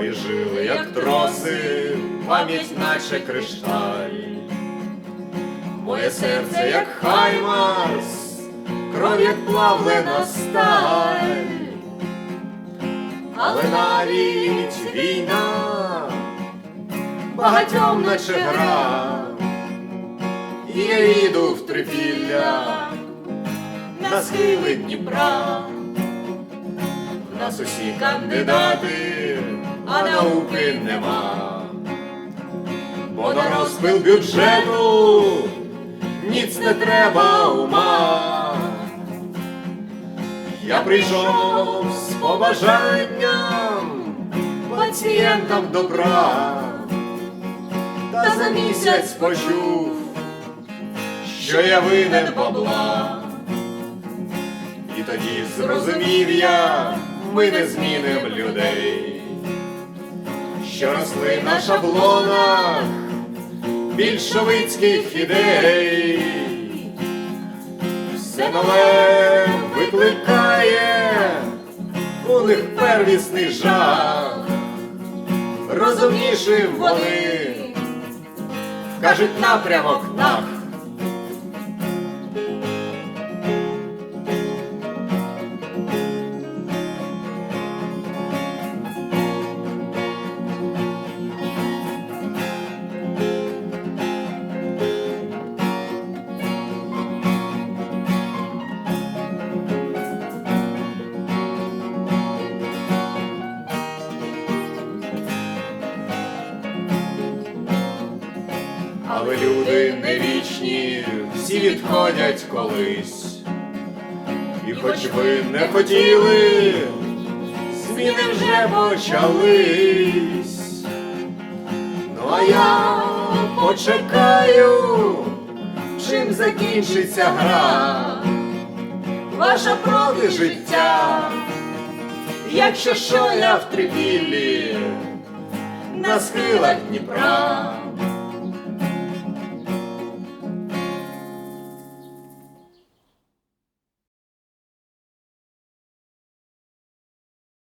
Мої жили, як троси, пам'ять наче кришталь. Моє серце, як хаймарс, кров, як плавлена сталь. Але навіть війна багатьом наче гра, і я їду в трипілля на схили Дніпра. В нас усі кандидати, науки нема. Бо на розпил бюджету ніц не треба ума. Я прийшов з побажанням пацієнтам добра, та за місяць почув, що я винен бабла. І тоді зрозумів я, ми не зміним людей, що росли на шаблонах більшовицьких ідей. Все нове викликає у них первісний жах. Розумніше вони кажуть напрямок нах. Але люди не вічні, всі відходять колись. І хоч ви не хотіли, зміни вже почались. Ну а я почекаю, чим закінчиться гра. Ваша проти життя, якщо що я в трипіллі на схилах Дніпра.